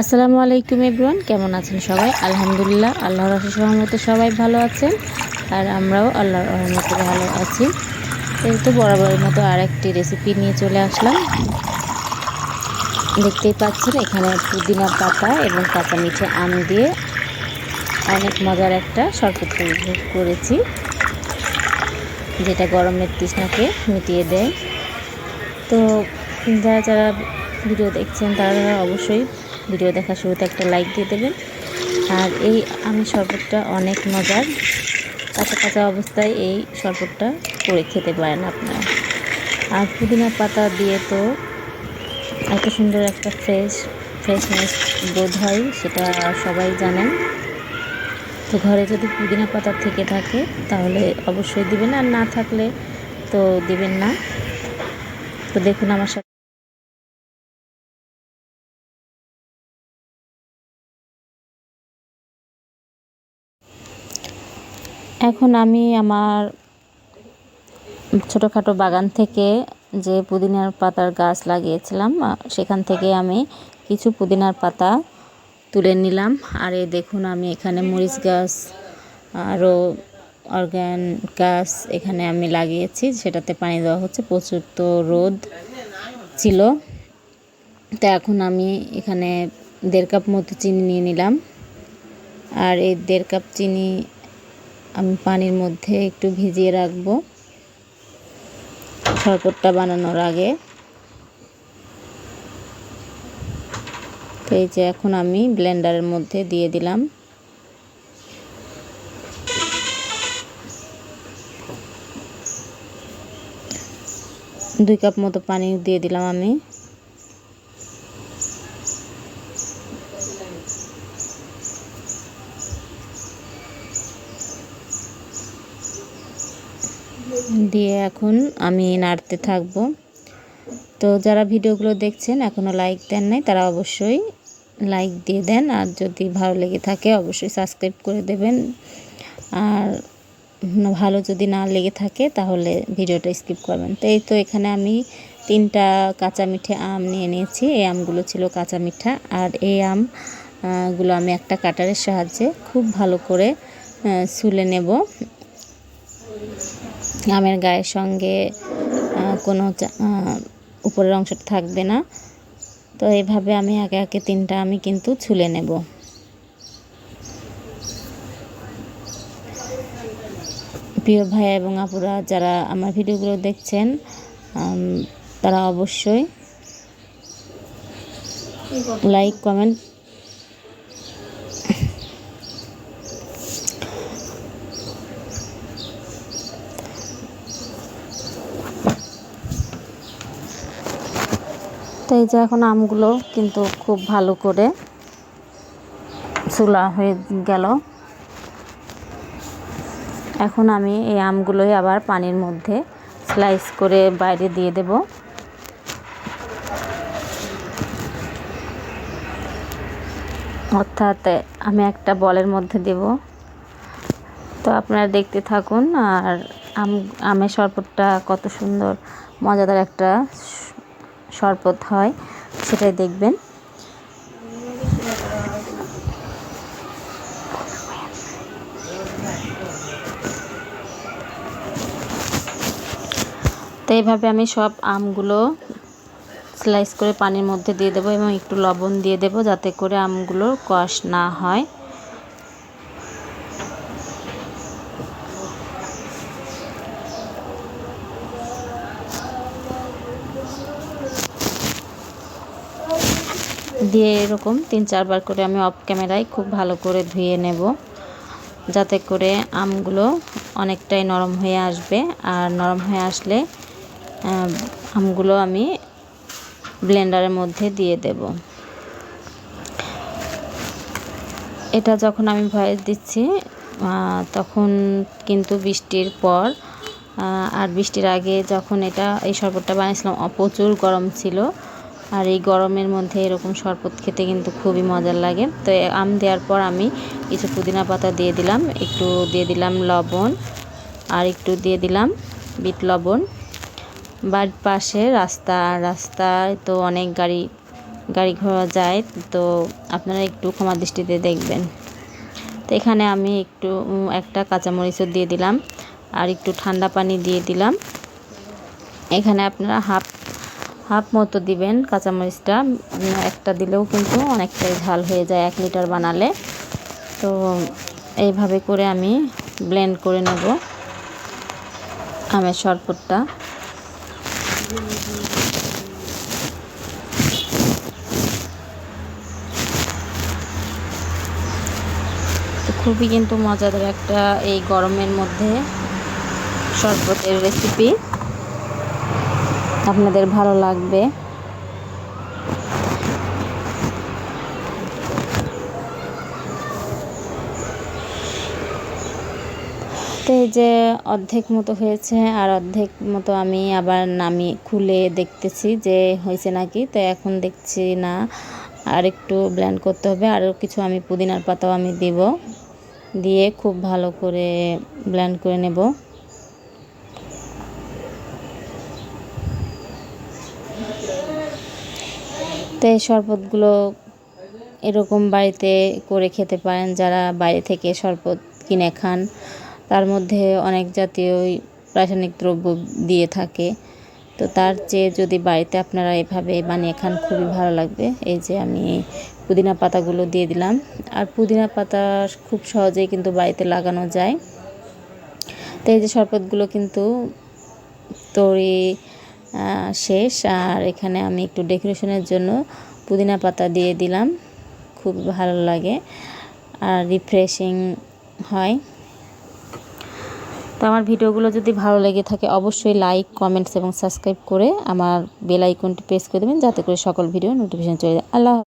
আসসালামু আলাইকুম এভরিওয়ান, কেমন আছেন সবাই? আলহামদুলিল্লাহ, আল্লাহর অশেষ রহমতে সবাই ভালো আছেন আর আমরাও আল্লাহর রহমতে ভালো আছি। এই তো বরাবরের মতো আর একটি রেসিপি নিয়ে চলে আসলাম। দেখতেই পাচ্ছেন, এখানে পুদিনা পাতা এবং কাঁচা মিঠে আম দিয়ে অনেক মজার একটা শরবত তৈরি করেছি, যেটা গরমের তৃষ্ণাকে মিটিয়ে দেয়। তো যারা যারা ভিডিও দেখছেন, তারা অবশ্যই ভিডিও দেখার শুরুতে একটা লাইক দিয়ে দেবেন। আর এই আমি শরবতটা অনেক মজার কাঁচা কাঁচা অবস্থায় এই শরবতটা করে খেতে পারেন আপনারা। আর পুদিনা পাতা দিয়ে তো এত সুন্দর একটা ফ্রেশ ফ্রেশনেস বোধ হয়, সেটা সবাই জানেন। তো ঘরে যদি পুদিনা পাতা থেকে থাকে, তাহলে অবশ্যই দিবেন। আর না থাকলে তো দিবেন না। তো দেখুন আমার এখন আমি আমার ছোটোখাটো বাগান থেকে যে পুদিনার পাতার গাছ লাগিয়েছিলাম সেখান থেকে আমি কিছু পুদিনার পাতা তুলে নিলাম। আর এই দেখুন, আমি এখানে মরিচ গাছ, আরও অর্গ্যান গাছ এখানে আমি লাগিয়েছি। সেটাতে পানি দেওয়া হচ্ছে, প্রচুর তো রোদ ছিল। তো এখন আমি এখানে দেড় কাপ মতো চিনি নিয়ে নিলাম। আর এই দেড় কাপ চিনি আমি পানির মধ্যে একটু ভিজিয়ে রাখব। শরবতটা বানানোর আগে। তো এই যে এখন আমি ব্লেন্ডারের মধ্যে দিয়ে দিলাম। দুই কাপ মতো পানি দিয়ে দিলাম আমি। দিয়ে এখন আমি নাড়তে থাকব। তো যারা ভিডিওগুলো দেখছেন এখনও লাইক দেন নাই, তারা অবশ্যই লাইক দিয়ে দেন। আর যদি ভালো লেগে থাকে, অবশ্যই সাবস্ক্রাইব করে দেবেন। আর ভালো যদি না লেগে থাকে, তাহলে ভিডিওটা স্কিপ করবেন। তো এই তো এখানে আমি তিনটা কাঁচা মিঠে আম নিয়ে নিয়েছি। এই আমগুলো ছিল কাঁচা মিঠা। আর এই আমগুলো আমি একটা কাটারের সাহায্যে খুব ভালো করে সুলে নেব। আমের গায়ের সঙ্গে কোনো উপরের অংশটা থাকবে না। তো এভাবে আমি একে একে তিনটা আমি কিন্তু ছুলে নেব। প্রিয় ভাই এবং আপুরা যারা আমার ভিডিওগুলো দেখছেন তারা অবশ্যই লাইক কমেন্ট এই যে এখন আমগুলো কিন্তু খুব ভালো করে চুলা হয়ে গেল। এখন আমি এই আমগুলোই আবার পানির মধ্যে স্লাইস করে বাইরে দিয়ে দেব। অর্থাৎ আমি একটা বলের মধ্যে দেব। তো আপনারা দেখতে থাকুন, আর আম, আমের শরবতটা কত সুন্দর, মজাদার একটা শরবত হয়, সেটাই দেখবেন। তো এইভাবে আমি সব আমগুলো স্লাইস করে পানির মধ্যে দিয়ে দেবো এবং একটু লবণ দিয়ে দেবো যাতে করে আমগুলোর কষ না হয়। দিয়ে এরকম তিন চারবার করে আমি অফ ক্যামেরায় খুব ভালো করে ধুয়ে নেব। যাতে করে আমগুলো অনেকটাই নরম হয়ে আসবে। আর নরম হয়ে আসলে আমগুলো আমি ব্লেন্ডারের মধ্যে দিয়ে দেব। এটা যখন আমি ভয়েস দিচ্ছি তখন কিন্তু বৃষ্টির পর আর বৃষ্টির আগে যখন এটা এই শরবতটা বানিয়েছিলাম প্রচুর গরম ছিল। আর এই গরমের মধ্যে এরকম শরবত খেতে কিন্তু খুবই মজার লাগে। তো আম দেওয়ার পর আমি কিছু পুদিনা পাতা দিয়ে দিলাম, একটু দিয়ে দিলাম লবণ, আর একটু দিয়ে দিলাম বিট লবণ। বাড়ির পাশে রাস্তা, রাস্তায় তো অনেক গাড়ি গাড়ি ঘোড়া যায়, তো আপনারা একটু ক্ষমা দৃষ্টিতে দেখবেন। তো এখানে আমি একটু একটা কাঁচামরিচও দিয়ে দিলাম, আর একটু ঠান্ডা পানি দিয়ে দিলাম। এখানে আপনারা হাফ হাফ মতো দিবেন কাঁচামরিচটা। একটা দিলেও কিন্তু অনেকটাই ঝাল হয়ে যায় এক লিটার বানালে। তো এইভাবে করে আমি ব্লেন্ড করে নেব আমের শরবতটা খুবই কিন্তু মজাদার একটা এই গরমের মধ্যে শরবতের রেসিপি আপনাদের ভালো লাগবে। তো এই যে অর্ধেক মতো হয়েছে, আর অর্ধেক মতো আমি আবার নামি খুলে দেখতেছি যে হয়েছে নাকি। তো এখন দেখছি না, আর একটু ব্ল্যান্ড করতে হবে। আরও কিছু আমি পুদিনার পাতাও আমি দিব। দিয়ে খুব ভালো করে ব্ল্যান্ড করে নেব। তো এই শরবতগুলো এরকম বাড়িতে করে খেতে পারেন যারা বাইরে থেকে শরবত কিনে খান। তার মধ্যে অনেক জাতীয় রাসায়নিক দ্রব্য দিয়ে থাকে। তো তার চেয়ে যদি বাড়িতে আপনারা এভাবে বানিয়ে খান, খুবই ভালো লাগবে। এই যে আমি পুদিনা পাতাগুলো দিয়ে দিলাম। আর পুদিনা পাতা খুব সহজেই কিন্তু বাড়িতে লাগানো যায়। তো এই যে শরবতগুলো কিন্তু তৈরি শেষ। আর এখানে আমি একটু ডেকোরেশনের জন্য পুদিনা পাতা দিয়ে দিলাম। খুব ভালো লাগে আর রিফ্রেশিং হয়। তো আমার ভিডিওগুলো যদি ভালো লেগে থাকে অবশ্যই লাইক, কমেন্টস এবং সাবস্ক্রাইব করে আমার বেল আইকনটি প্রেস করে দেবেন যাতে করে সকল ভিডিও নোটিফিকেশন চলে যায়। আল্লাহ।